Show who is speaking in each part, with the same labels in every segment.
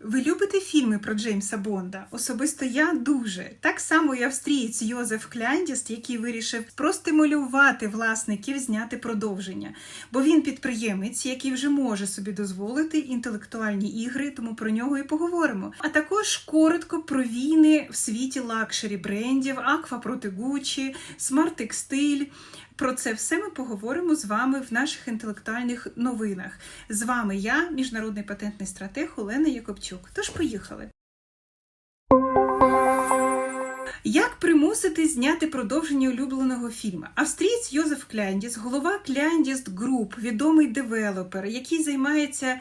Speaker 1: Ви любите фільми про Джеймса Бонда? Особисто я дуже. Так само і австрієць Йозеф Кляндіст, який вирішив простимулювати власників зняти продовження. Бо він підприємець, який вже може собі дозволити інтелектуальні ігри, тому про нього і поговоримо. А також коротко про війни в світі лакшері брендів, Аква проти Гуччі, Смарт Текстиль. Про це все ми поговоримо з вами в наших інтелектуальних новинах. З вами я, міжнародний патентний стратег Олена Якобчук. Тож поїхали. Як примусити зняти продовження улюбленого фільму? Австрієць Йозеф Кляндіс, голова Кляндіст Груп, відомий девелопер, який займається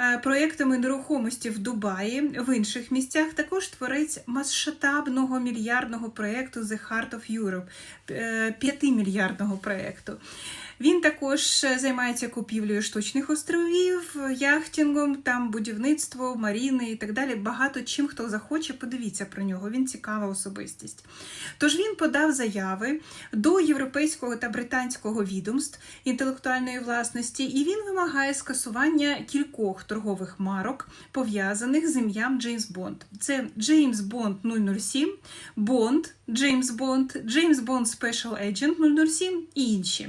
Speaker 1: е, проектами нерухомості в Дубаї, в інших місцях, також творець масштабного мільярдного проекту The Heart of Europe, е, п'ятимільярдного проекту. Він також займається купівлею штучних островів, яхтингом, там будівництво, маріни і так далі. Багато чим хто захоче, подивіться про нього. Він цікава особистість. Тож він подав заяви до європейського та британського відомств інтелектуальної власності, і він вимагає скасування кількох торгових марок, пов'язаних з ім'ям Джеймс Бонд. Це Джеймс Бонд 007, Бонд, Джеймс Бонд, Джеймс Бонд Special Agent 007 і інші.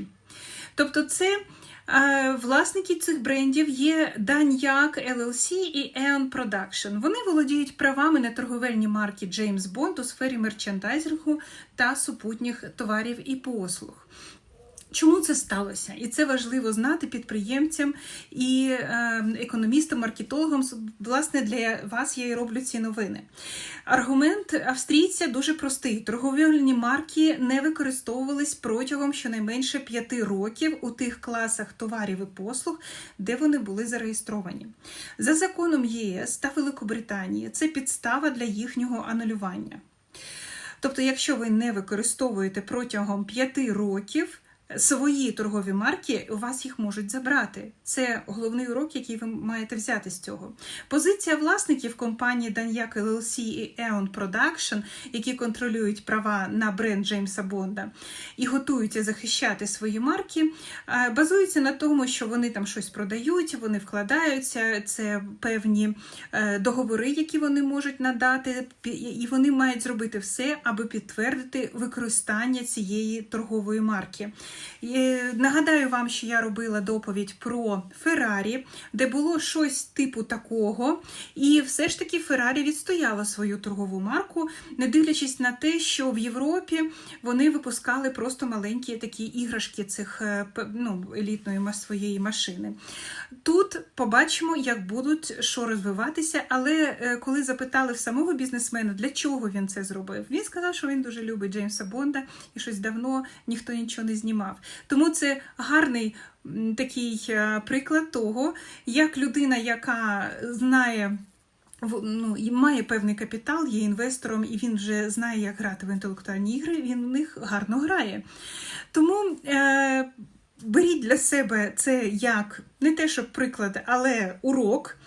Speaker 1: Тобто, це е, власники цих брендів є Даньяк LLC і Eon Production. Вони володіють правами на торговельні марки James Bond у сфері мерчендайзингу та супутніх товарів і послуг. Чому це сталося? І це важливо знати підприємцям і е, економістам, маркетологам. Власне, для вас я і роблю ці новини. Аргумент австрійця дуже простий: торговельні марки не використовувались протягом щонайменше п'яти років у тих класах товарів і послуг, де вони були зареєстровані. За законом ЄС та Великобританії це підстава для їхнього анулювання. Тобто, якщо ви не використовуєте протягом п'яти років, свої торгові марки, у вас їх можуть забрати. Це головний урок, який ви маєте взяти з цього. Позиція власників компанії Даньяк LLC і Eon Production, які контролюють права на бренд Джеймса Бонда і готуються захищати свої марки, базується на тому, що вони там щось продають, вони вкладаються, це певні е, договори, які вони можуть надати, і вони мають зробити все, аби підтвердити використання цієї торгової марки. Нагадаю вам, що я робила доповідь про Феррарі, де було щось типу такого, і все ж таки Феррарі відстояла свою торгову марку, не дивлячись на те, що в Європі вони випускали просто маленькі такі іграшки цих е, ну, елітної своєї машини. Тут побачимо, як будуть що розвиватися, але е, коли запитали в самого бізнесмена, для чого він це зробив, він сказав, що він дуже любить Джеймса Бонда і щось давно ніхто нічого не знімав. Тому це гарний такий е, приклад того, як людина, яка знає. Ну, і має певний капітал, є інвестором, і він вже знає, як грати в інтелектуальні ігри, він в них гарно грає. Тому е, беріть для себе це як не те, щоб приклад, але урок.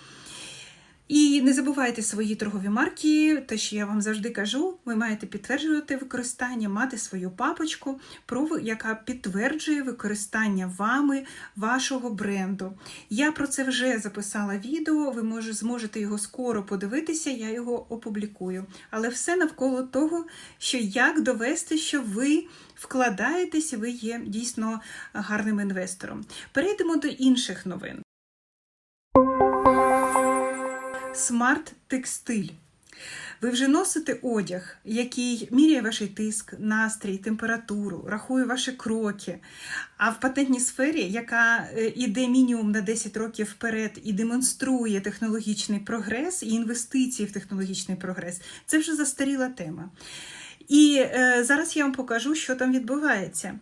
Speaker 1: І не забувайте свої торгові марки, те, що я вам завжди кажу, ви маєте підтверджувати використання, мати свою папочку, яка підтверджує використання вами вашого бренду. Я про це вже записала відео, ви може, зможете його скоро подивитися, я його опублікую. Але все навколо того, що як довести, що ви вкладаєтесь ви є дійсно гарним інвестором. Перейдемо до інших новин. Смарт-текстиль. Ви вже носите одяг, який міряє ваш тиск, настрій, температуру, рахує ваші кроки. А в патентній сфері, яка йде мінімум на 10 років вперед і демонструє технологічний прогрес і інвестиції в технологічний прогрес, це вже застаріла тема. І е, зараз я вам покажу, що там відбувається.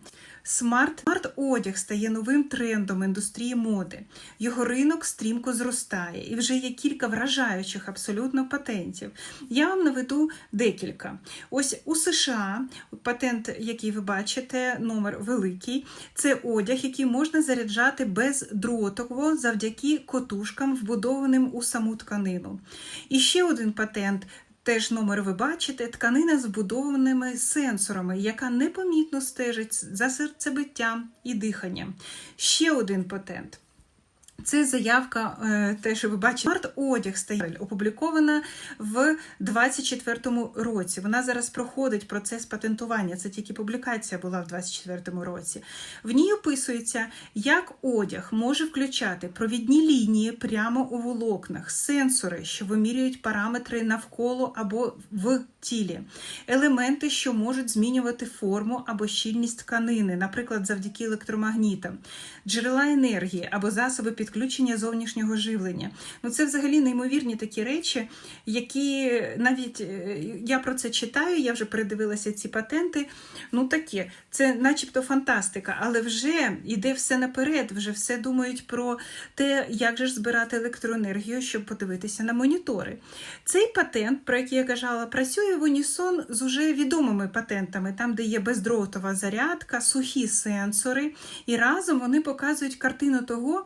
Speaker 1: Смарт одяг стає новим трендом індустрії моди. Його ринок стрімко зростає, і вже є кілька вражаючих абсолютно патентів. Я вам наведу декілька. Ось у США патент, який ви бачите, номер великий, це одяг, який можна заряджати бездротово завдяки котушкам, вбудованим у саму тканину. І ще один патент Теж номер ви бачите, тканина з вбудованими сенсорами, яка непомітно стежить за серцебиттям і диханням. Ще один патент. Це заявка, е, те, що ви бачите, смарт-одяг стає опублікована в 2024 році. Вона зараз проходить процес патентування. Це тільки публікація була в 2024 році. В ній описується, як одяг може включати провідні лінії прямо у волокнах, сенсори, що вимірюють параметри навколо або в тілі, елементи, що можуть змінювати форму або щільність тканини, наприклад, завдяки електромагнітам, джерела енергії або засоби підключення зовнішнього живлення. Ну це взагалі неймовірні такі речі, які навіть е, я про це читаю, я вже передивилася ці патенти. Ну таке, це начебто фантастика, але вже йде все наперед, вже все думають про те, як же ж збирати електроенергію, щоб подивитися на монітори. Цей патент, про який я казала, працює в унісон з уже відомими патентами, там, де є бездротова зарядка, сухі сенсори, і разом вони показують картину того,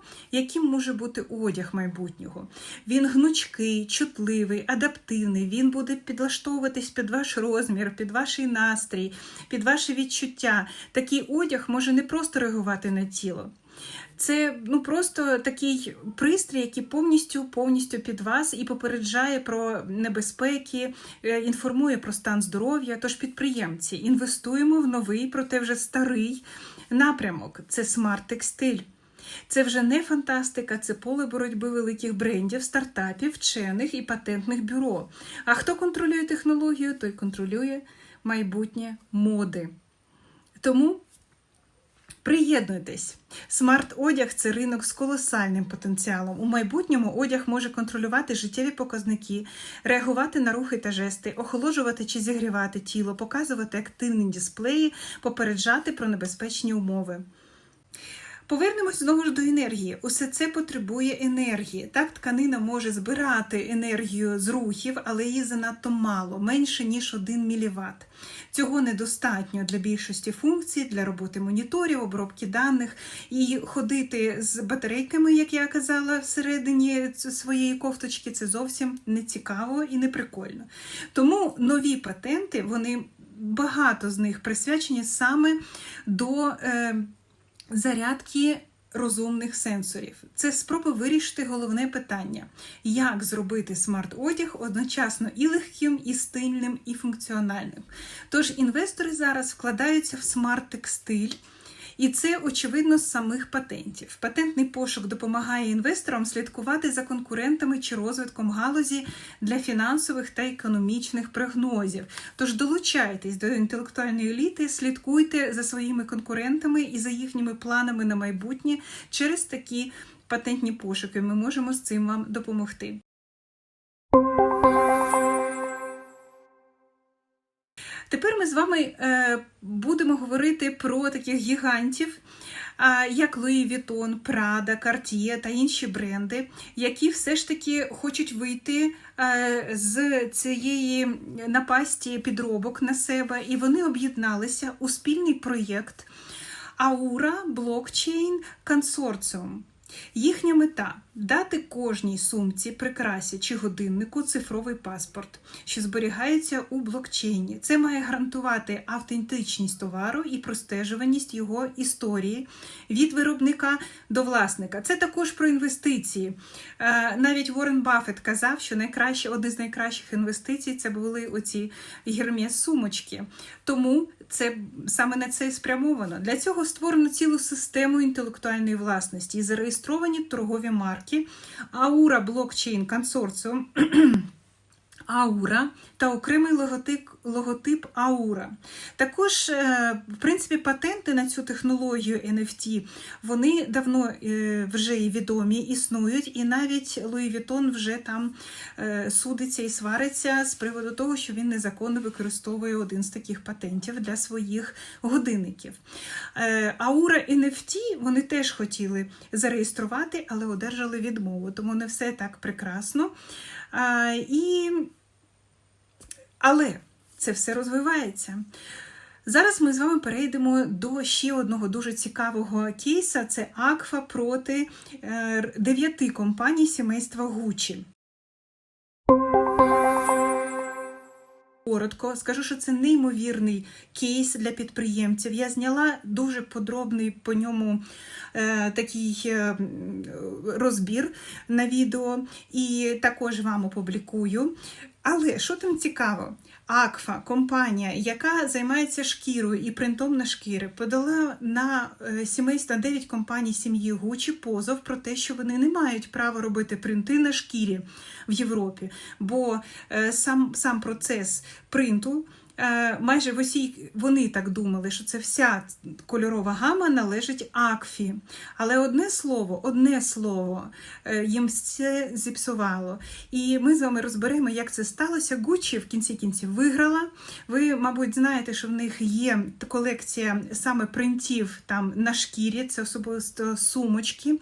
Speaker 1: яким може бути одяг майбутнього. Він гнучкий, чутливий, адаптивний, він буде підлаштовуватись під ваш розмір, під ваш настрій, під ваше відчуття. Такий одяг може не просто реагувати на тіло. Це ну просто такий пристрій, який повністю повністю під вас і попереджає про небезпеки, е, інформує про стан здоров'я. Тож підприємці інвестуємо в новий, проте вже старий напрямок. Це смарт-текстиль. Це вже не фантастика, це поле боротьби великих брендів, стартапів, вчених і патентних бюро. А хто контролює технологію, той контролює майбутнє моди. Тому приєднуйтесь. Смарт-одяг це ринок з колосальним потенціалом. У майбутньому одяг може контролювати життєві показники, реагувати на рухи та жести, охолоджувати чи зігрівати тіло, показувати активні дисплеї, попереджати про небезпечні умови. Повернемось знову ж до енергії. Усе це потребує енергії. Так, тканина може збирати енергію з рухів, але її занадто мало, менше ніж 1 мВт. Цього недостатньо для більшості функцій, для роботи моніторів, обробки даних і ходити з батарейками, як я казала, всередині своєї кофточки це зовсім не цікаво і не прикольно. Тому нові патенти, вони багато з них присвячені саме до. Е, зарядки розумних сенсорів. Це спроба вирішити головне питання: як зробити смарт-одяг одночасно і легким, і стильним, і функціональним. Тож інвестори зараз вкладаються в смарт-текстиль. І це очевидно з самих патентів. Патентний пошук допомагає інвесторам слідкувати за конкурентами чи розвитком галузі для фінансових та економічних прогнозів. Тож долучайтесь до інтелектуальної еліти, слідкуйте за своїми конкурентами і за їхніми планами на майбутнє через такі патентні пошуки. Ми можемо з цим вам допомогти. Ми з вами е, будемо говорити про таких гігантів, як Louis Vuitton, Prada, Cartier та інші бренди, які все ж таки хочуть вийти е, з цієї напасті підробок на себе, і вони об'єдналися у спільний проєкт Aura Blockchain Consortium. Їхня мета дати кожній сумці, прикрасі чи годиннику цифровий паспорт, що зберігається у блокчейні. Це має гарантувати автентичність товару і простежуваність його історії від виробника до власника. Це також про інвестиції. Е, навіть Уоррен Баффет казав, що найкраще, одне з найкращих інвестицій це були оці гермес сумочки. Тому це саме на це спрямовано. Для цього створено цілу систему інтелектуальної власності і зареєстровані торгові марки Aura блокчейн Consortium Аура та окремий логотип логотип Аура. Також, е, в принципі, патенти на цю технологію NFT вони давно е, вже і відомі, існують, і навіть Луї Вітон вже там е, судиться і свариться з приводу того, що він незаконно використовує один з таких патентів для своїх годинників. Аура NFT вони теж хотіли зареєструвати, але одержали відмову, тому не все так прекрасно. І але це все розвивається. Зараз ми з вами перейдемо до ще одного дуже цікавого кейса: це Акфа проти е, дев'яти компаній сімейства Гучі. Коротко скажу, що це неймовірний кейс для підприємців. Я зняла дуже подробний по ньому е, такий е, розбір на відео і також вам опублікую. Але що там цікаво? Акфа, компанія, яка займається шкірою і принтом на шкіри, подала на е, сімейство 9 компаній сім'ї Гучі позов про те, що вони не мають права робити принти на шкірі в Європі, бо е, сам, сам процес принту. Е, Майже в усій вони так думали, що це вся кольорова гама належить Акфі. Але одне слово, одне слово е, їм все зіпсувало. І ми з вами розберемо, як це сталося. Гуччі в кінці кінців виграла. Ви, мабуть, знаєте, що в них є колекція саме принтів там на шкірі, це особисто сумочки.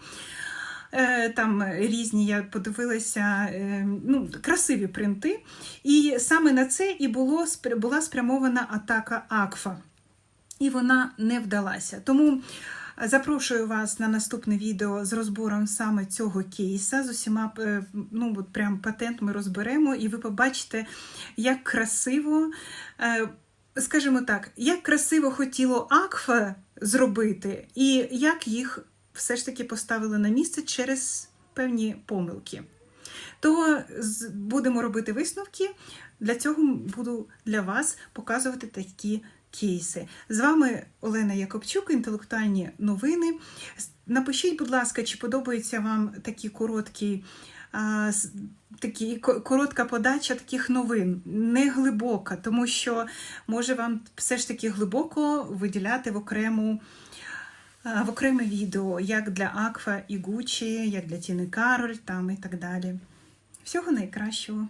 Speaker 1: Е, Там різні, я подивилася, е, ну, красиві принти. І саме на це і було, була спрямована атака Акфа. І вона не вдалася. Тому запрошую вас на наступне відео з розбором саме цього кейса. З усіма е, ну, от прям патент ми розберемо, і ви побачите, як красиво. е, Скажімо так, як красиво хотіло Акфа зробити, і як їх все ж таки поставили на місце через певні помилки. То будемо робити висновки. Для цього буду для вас показувати такі кейси. З вами Олена Якобчук, інтелектуальні новини. Напишіть, будь ласка, чи подобається вам такі короткі. Такі коротка подача таких новин, не глибока, тому що може вам все ж таки глибоко виділяти в окрему в окреме відео, як для Аква і Гучі, як для Тіни Кароль там і так далі. Всього найкращого.